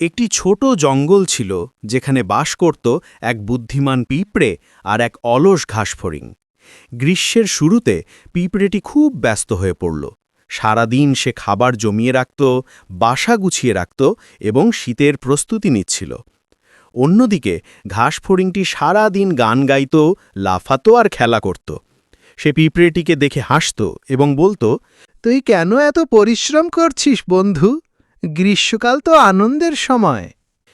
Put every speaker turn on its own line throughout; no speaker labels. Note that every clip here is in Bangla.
একটি ছোট জঙ্গল ছিল যেখানে বাস করত এক বুদ্ধিমান পিঁপড়ে আর এক অলস ঘাসফড়িং। গ্রীষ্মের শুরুতে পিঁপড়েটি খুব ব্যস্ত হয়ে পড়ল। সারাদিন সে খাবার জমিয়ে রাখত, বাসা গুছিয়ে রাখত এবং শীতের প্রস্তুতি নিচ্ছিল। অন্যদিকে ঘাসফড়িংটি সারা দিন গান গাইত, লাফাতো আর খেলা করত। সে পিঁপড়েটিকে দেখে হাসত এবং বলতো,
তুই কেন এত পরিশ্রম করছিস বন্ধু? গ্রীষ্মকাল তো আনন্দের সময়।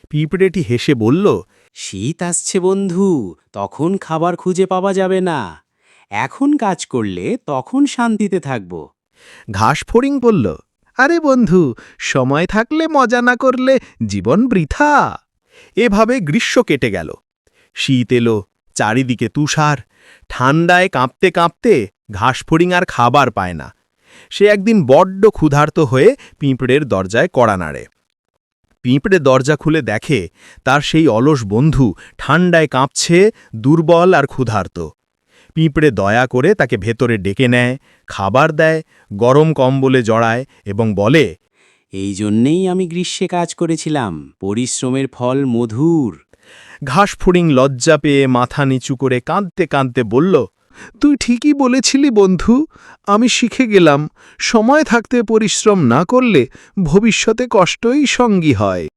পিঁপড়েটি হেসে বলল
শীত আসছে বন্ধু তখন খাবার খুঁজে পাওয়া যাবে না। এখন কাজ করলে তখন শান্তিতে থাকব।
ঘাসফড়িং বলল
আরে বন্ধু সময় থাকলে মজা না করলে জীবন বৃথা।
এভাবে গ্রীষ্ম কেটে গেল। শীত এলো চারিদিকে তুষার। ঠান্ডায় কাঁপতে কাঁপতে ঘাসফড়িং আর খাবার পায় না। সে একদিন বড্ড ক্ষুধার্ত হয়ে পিঁপড়ের দরজায় কড়া নাড়ে। পিঁপড়ে দরজা খুলে দেখে তার সেই অলস বন্ধু ঠান্ডায় কাঁপছে দুর্বল আর ক্ষুধার্ত। পিঁপড়ে দয়া করে তাকে ভেতরে ডেকে নেয় খাবার দেয় গরম কম্বলে জড়ায় এবং বলে
এই জন্যেই আমি গ্রীষ্মে কাজ করেছিলাম। পরিশ্রমের ফল মধুর।
ঘাসফড়িং লজ্জা পেয়ে মাথা নিচু করে কাঁদতে কাঁদতে বলল
তুই ঠিকই বলেছিলি, বন্ধু। আমি শিখে গেলাম, সময় থাকতে পরিশ্রম না করলে ভবিষ্যতে কষ্টই সঙ্গী হয়।